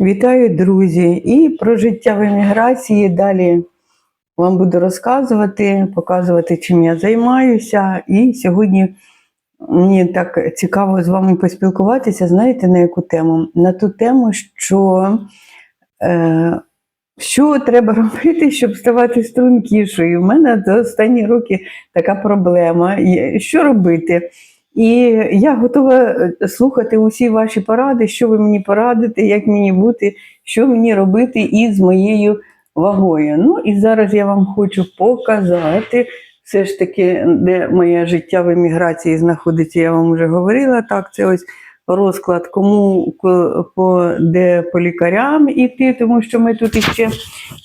Вітаю, друзі! І про життя в еміграції далі вам буду розказувати, показувати, чим я займаюся. І сьогодні мені так цікаво з вами поспілкуватися. Знаєте, на яку тему? На ту тему, що, е, що треба робити, щоб ставати стрункішою. У мене за останні роки така проблема. Що робити? І я готова е, слухати усі ваші поради, що ви мені порадите, як мені бути, що мені робити із моєю вагою. Ну і зараз я вам хочу показати все ж таки, де моє життя в еміграції знаходиться, я вам вже говорила. Так, це ось розклад, кому по, де по лікарям іти, тому що ми тут іще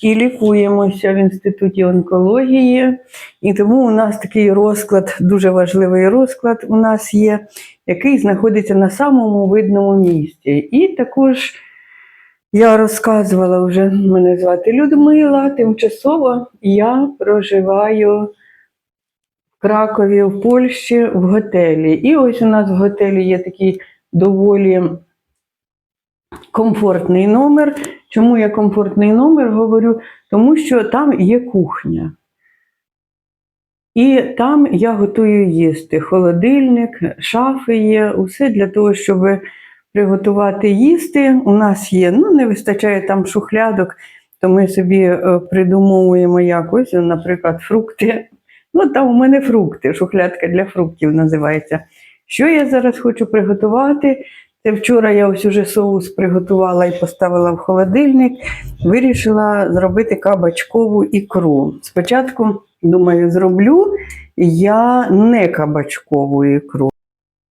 і лікуємося в інституті онкології. І тому у нас такий розклад, дуже важливий розклад у нас є, який знаходиться на самому видному місці. І також я розказувала вже, мене звати Людмила, тимчасово я проживаю Кракові, в Польщі, в готелі. І ось у нас в готелі є такий доволі комфортний номер. Чому я комфортний номер говорю? Тому що там є кухня. І там я готую їсти. Холодильник, шафи є, усе для того, щоб приготувати їсти. У нас є, ну не вистачає там шухлядок, то ми собі е, придумовуємо якось, наприклад, фрукти. Ну, там у мене фрукти, шухлядка для фруктів називається. Що я зараз хочу приготувати? Це вчора я ось уже соус приготувала і поставила в холодильник. Вирішила зробити кабачкову ікру. Спочатку, думаю, зроблю я не кабачкову ікру.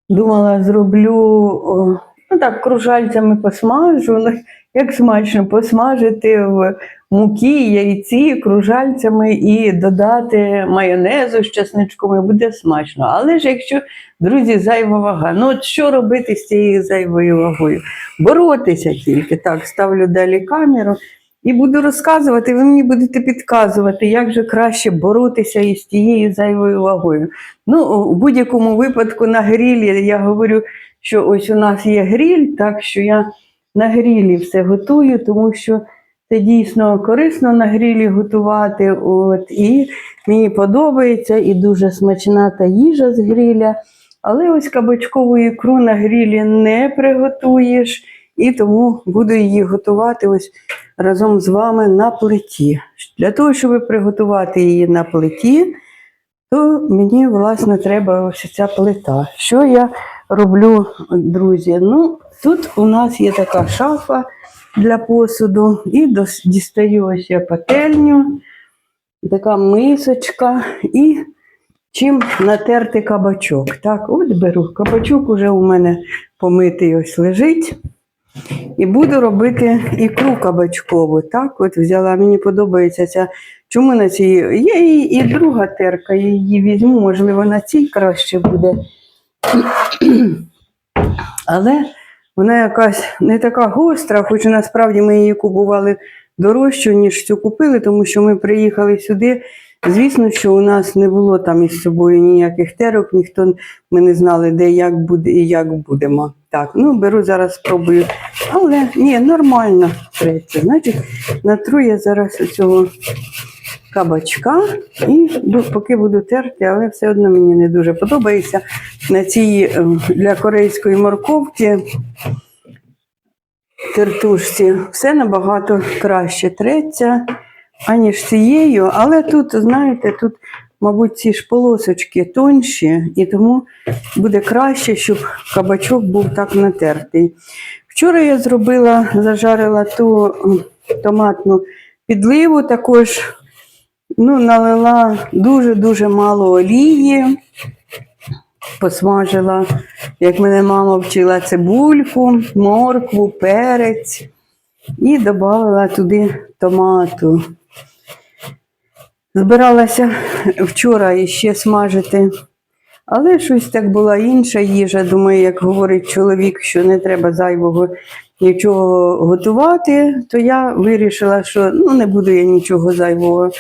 Думала, зроблю ну так, кружальцями посмажу. Ну, як смачно посмажити в муки, яйці кружальцями і додати майонезу з чесничком, і буде смачно. Але ж якщо, друзі, зайва вага, ну от що робити з цією зайвою вагою? Боротися тільки. Так, ставлю далі камеру і буду розказувати, ви мені будете підказувати, як же краще боротися із тією зайвою вагою. Ну, у будь-якому випадку на грілі я говорю, що ось у нас є гріль, так що я на грілі все готую, тому що це дійсно корисно на грілі готувати. От, і мені подобається і дуже смачна та їжа з гріля. Але ось кабачкову ікру на грілі не приготуєш, і тому буду її готувати ось разом з вами на плиті. Для того, щоб приготувати її на плиті, то мені, власне, треба ось ця плита. Що я роблю, друзі? Ну, тут у нас є така шафа для посуду, і дістаю ось я пательню, така мисочка і чим натерти кабачок. Так, от беру кабачок, уже у мене помитий ось лежить. І буду робити ікру кабачкову. Так, от взяла, мені подобається ця. Чому на цій? Є і, і друга терка, я її візьму, можливо, на цій краще буде. Але вона якась не така гостра, хоч насправді ми її купували дорожчу, ніж цю купили, тому що ми приїхали сюди. Звісно, що у нас не було там із собою ніяких терок, ніхто ми не знали, де як буде і як будемо. Так, ну беру зараз, спробую. Але ні, нормально треться. Значить, натру я зараз цього кабачка і поки буду терти, але все одно мені не дуже подобається. На цій е, для корейської морковки тертушці все набагато краще треться, аніж цією. Але тут, знаєте, тут, мабуть, ці ж полосочки тонші, і тому буде краще, щоб кабачок був так натертий. Вчора я зробила, зажарила ту томатну підливу, також ну, налила дуже-дуже мало олії, посмажила, як мене мама вчила, цибульку, моркву, перець і додала туди томату. Збиралася вчора іще смажити, але щось так була інша їжа. Думаю, як говорить чоловік, що не треба зайвого нічого готувати, то я вирішила, що ну, не буду я нічого зайвого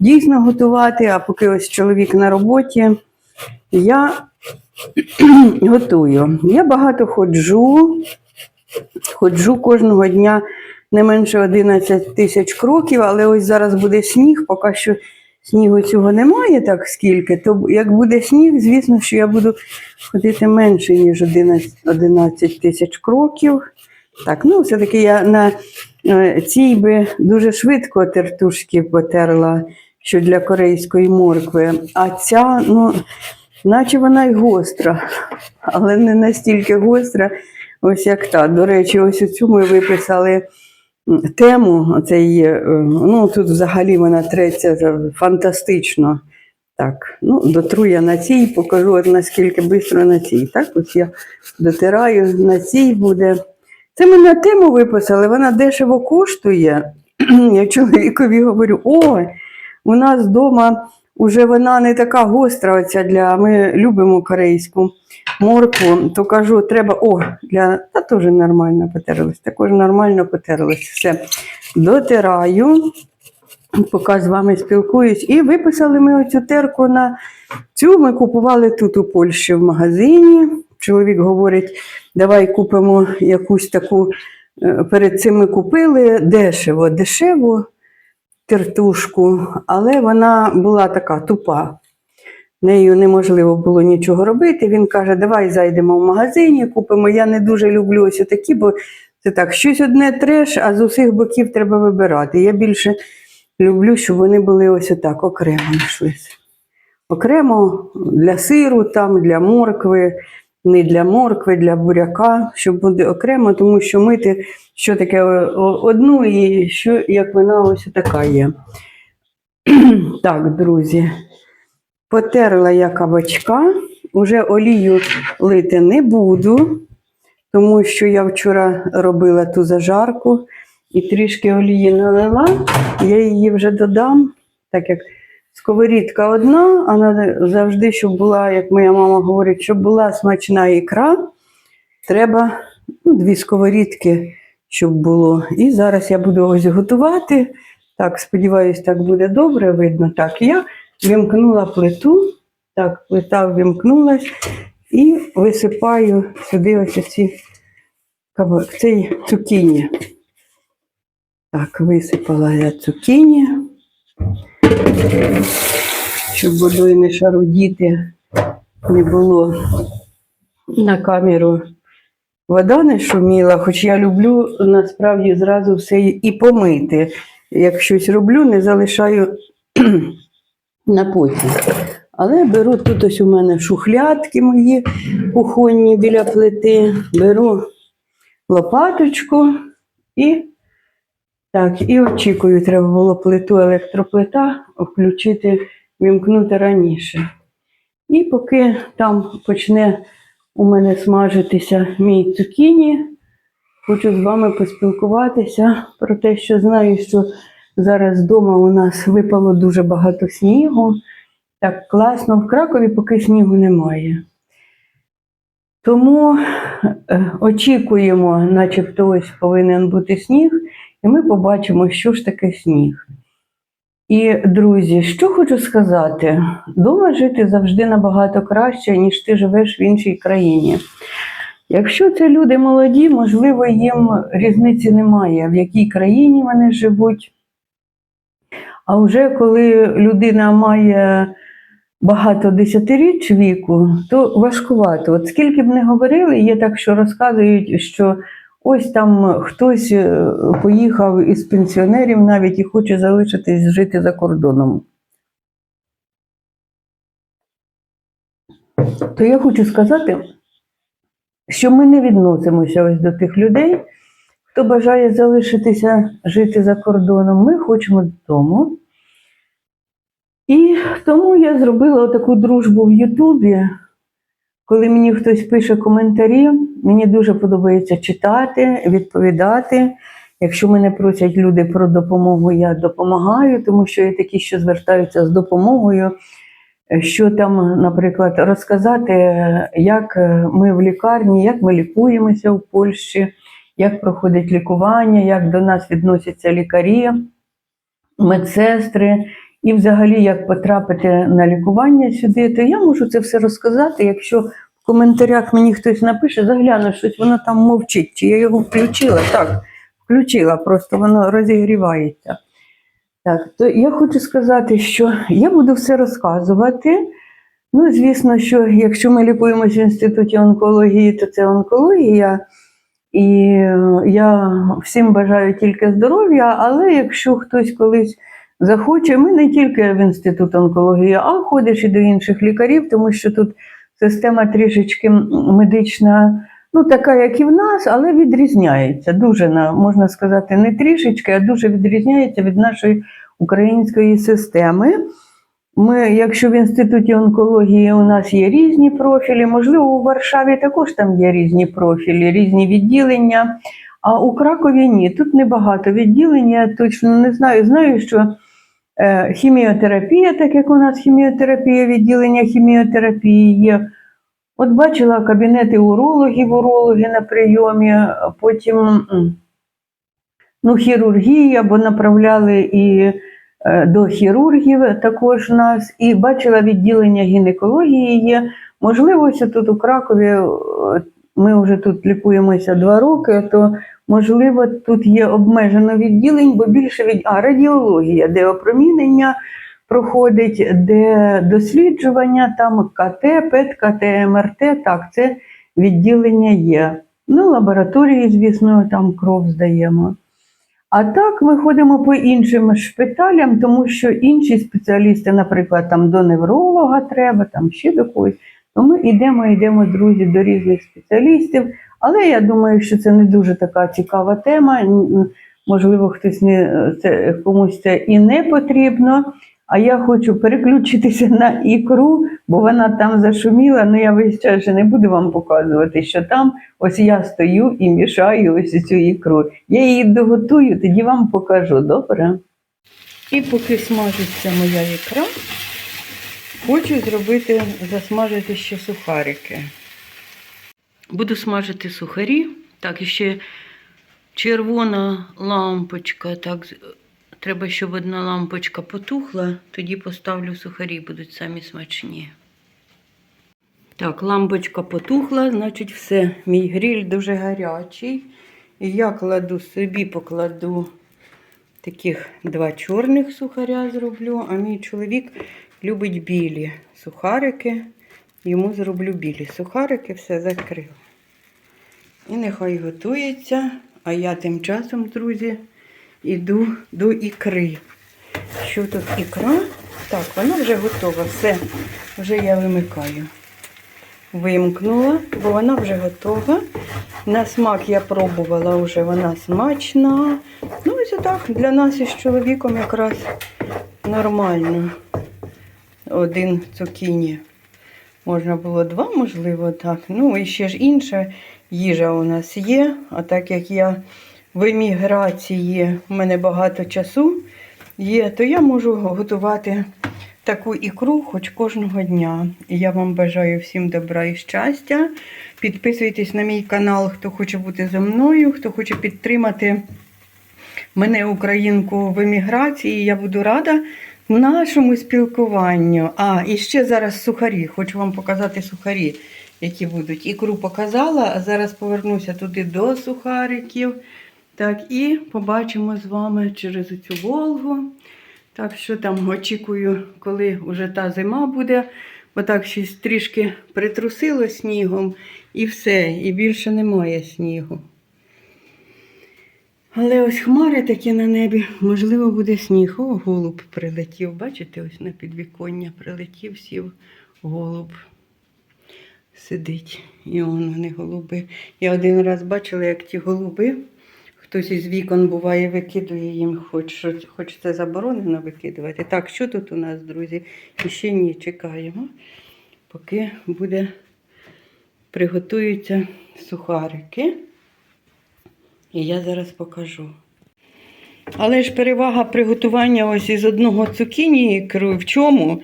дійсно готувати, а поки ось чоловік на роботі, я готую. Я багато ходжу, Ходжу кожного дня не менше 11 тисяч кроків, але ось зараз буде сніг, поки що снігу цього немає так скільки, то як буде сніг, звісно, що я буду ходити менше, ніж 11 11 тисяч кроків. Так, ну все-таки я на е, цій би дуже швидко тертушки потерла, що для корейської моркви. А ця, ну, наче вона й гостра, але не настільки гостра, ось як та. До речі, ось оцю ми виписали тему. Оцей, е, ну, тут взагалі вона третя фантастично. Так, ну, дотру я на цій, покажу, наскільки швидко на цій. Так, ось я дотираю, на цій буде. Це ми на тему виписали, вона дешево коштує. Я чоловікові говорю: о, у нас вдома вже вона не така гостра. Оця для ми любимо корейську моркву. То кажу, треба, о, для та теж нормально потерлась, також нормально потерлась. Все. Дотираю, поки з вами спілкуюсь. І виписали ми оцю терку на цю. Ми купували тут у Польщі в магазині. Чоловік говорить, давай купимо якусь таку. е, Перед цим ми купили дешево, дешево тертушку, але вона була така тупа. Нею неможливо було нічого робити. Він каже, давай зайдемо в магазині, купимо. Я не дуже люблю ось такі, бо це так, щось одне треш, а з усіх боків треба вибирати. Я більше люблю, щоб вони були ось отак, окремо йшлися. Окремо для сиру, там, для моркви, не для моркви, для буряка, щоб буде окремо, тому що мити, що таке одну і що, як вона ось така є. так, друзі, потерла я кабачка, уже олію лити не буду, тому що я вчора робила ту зажарку і трішки олії налила, я її вже додам, так як сковорідка одна, а завжди, щоб була, як моя мама говорить, щоб була смачна ікра, треба ну, дві сковорідки, щоб було. І зараз я буду ось готувати. Так, сподіваюсь, так буде добре видно. Так, я вимкнула плиту, так, плита вимкнулась і висипаю сюди ось ці цей цукіні. Так, висипала я цукіні щоб водою не шарудіти не було на камеру. Вода не шуміла, хоч я люблю насправді зразу все і помити. Як щось роблю, не залишаю на потім. Але беру тут ось у мене шухлядки мої кухонні біля плити, беру лопаточку і так, і очікую, треба було плиту електроплита включити, вімкнути раніше. І поки там почне у мене смажитися мій цукіні, хочу з вами поспілкуватися про те, що знаю, що зараз вдома у нас випало дуже багато снігу. Так класно, в Кракові поки снігу немає. Тому е, очікуємо, начебто ось повинен бути сніг, і ми побачимо, що ж таке сніг. І, друзі, що хочу сказати: дома жити завжди набагато краще, ніж ти живеш в іншій країні. Якщо це люди молоді, можливо, їм різниці немає, в якій країні вони живуть. А вже коли людина має багато десятиріч віку, то важкувато. От скільки б не говорили, є так, що розказують, що ось там хтось е, поїхав із пенсіонерів навіть і хоче залишитись жити за кордоном. То я хочу сказати, що ми не відносимося ось до тих людей, хто бажає залишитися жити за кордоном. Ми хочемо додому. І тому я зробила таку дружбу в Ютубі. Коли мені хтось пише коментарі, мені дуже подобається читати, відповідати. Якщо мене просять люди про допомогу, я допомагаю, тому що є такі, що звертаються з допомогою. Що там, наприклад, розказати, як ми в лікарні, як ми лікуємося в Польщі, як проходить лікування, як до нас відносяться лікарі, медсестри, і взагалі як потрапити на лікування сюди, то я можу це все розказати, якщо в коментарях мені хтось напише, загляну, щось воно там мовчить. Чи я його включила? Так, включила, просто воно розігрівається. Так, то я хочу сказати, що я буду все розказувати. Ну, звісно, що якщо ми лікуємося в інституті онкології, то це онкологія. І е, я всім бажаю тільки здоров'я, але якщо хтось колись захоче, ми не тільки в інститут онкології, а ходиш і до інших лікарів, тому що тут система трішечки медична, ну така, як і в нас, але відрізняється. Дуже на- можна сказати, не трішечки, а дуже відрізняється від нашої української системи. Ми, якщо в інституті онкології у нас є різні профілі, можливо, у Варшаві також там є різні профілі, різні відділення. А у Кракові ні. Тут небагато відділень, я точно не знаю. Знаю, що хіміотерапія, так як у нас хіміотерапія, відділення хіміотерапії є. От бачила кабінети урологів, урологи на прийомі, потім ну, хірургія, бо направляли і е, до хірургів також нас, і бачила відділення гінекології є. Можливо, ось тут у Кракові е, ми вже тут лікуємося два роки, то можливо тут є обмежено відділень, бо більше від а, радіологія, де опромінення проходить, де досліджування, там КТ, ПЕТ, КТ, МРТ, так, це відділення є. Ну, лабораторії, звісно, там кров здаємо. А так ми ходимо по іншим шпиталям, тому що інші спеціалісти, наприклад, там до невролога треба, там ще до когось. То ми йдемо, йдемо, друзі, до різних спеціалістів. Але я думаю, що це не дуже така цікава тема. Можливо, хтось не це комусь це і не потрібно. А я хочу переключитися на ікру, бо вона там зашуміла. Ну я весь час не буду вам показувати, що там ось я стою і мішаю ось цю ікру. Я її доготую, тоді вам покажу. Добре? І поки смажиться моя ікра, хочу зробити, засмажити ще сухарики. Буду смажити сухарі. Так, ще червона лампочка. Так, треба, щоб одна лампочка потухла, тоді поставлю сухарі, будуть самі смачні. Так, лампочка потухла, значить, все. Мій гриль дуже гарячий. І я кладу собі, покладу таких два чорних сухаря зроблю, а мій чоловік любить білі сухарики. Йому зроблю білі сухарики, все закрила. І нехай готується. А я тим часом, друзі, іду до ікри. Що тут ікра? Так, вона вже готова. Все, вже я вимикаю. Вимкнула, бо вона вже готова. На смак я пробувала вже, вона смачна. Ну, ось так для нас із чоловіком якраз нормально. Один цукіні. Можна було два, можливо, так. Ну, і ще ж інша їжа у нас є. А так як я в еміграції, в мене багато часу є, то я можу готувати таку ікру хоч кожного дня. І я вам бажаю всім добра і щастя. Підписуйтесь на мій канал, хто хоче бути зі мною, хто хоче підтримати мене, українку, в еміграції. Я буду рада нашому спілкуванню. А, і ще зараз сухарі. Хочу вам показати сухарі, які будуть. Ікру показала, а зараз повернуся туди до сухариків. Так, і побачимо з вами через цю Волгу. Так що там очікую, коли вже та зима буде. Бо так щось трішки притрусило снігом і все, і більше немає снігу. Але ось хмари такі на небі, можливо, буде сніг. О, голуб прилетів. Бачите, ось на підвіконня прилетів, сів голуб. Сидить. І он вони голуби. Я один раз бачила, як ті голуби, хтось із вікон буває, викидує їм, хоч, хоч це заборонено викидувати. Так, що тут у нас, друзі? І ще ні, чекаємо, поки буде, приготуються сухарики. І я зараз покажу. Але ж перевага приготування ось із одного цукіні в чому?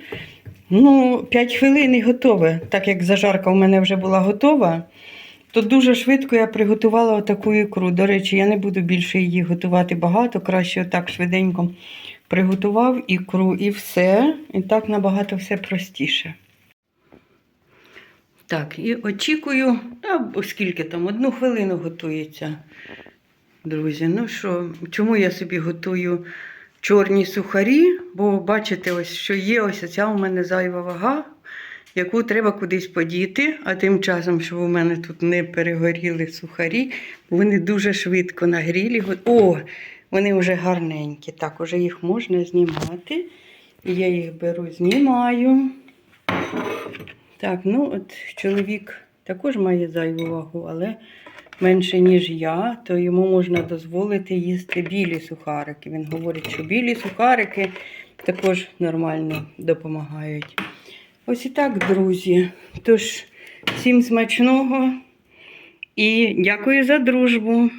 Ну, 5 хвилин і готове. Так як зажарка у мене вже була готова, то дуже швидко я приготувала отаку ікру. До речі, я не буду більше її готувати багато, краще отак швиденько приготував ікру і все. І так набагато все простіше. Так, і очікую, та оскільки там одну хвилину готується. Друзі, ну що, чому я собі готую чорні сухарі? Бо бачите, ось що є, ось ця у мене зайва вага, яку треба кудись подіти. А тим часом, щоб у мене тут не перегоріли сухарі, вони дуже швидко на грілі. О, вони вже гарненькі. Так, уже їх можна знімати. І я їх беру, знімаю. Так, ну от чоловік також має зайву вагу, але менше, ніж я, то йому можна дозволити їсти білі сухарики. Він говорить, що білі сухарики також нормально допомагають. Ось і так, друзі. Тож, всім смачного і дякую за дружбу.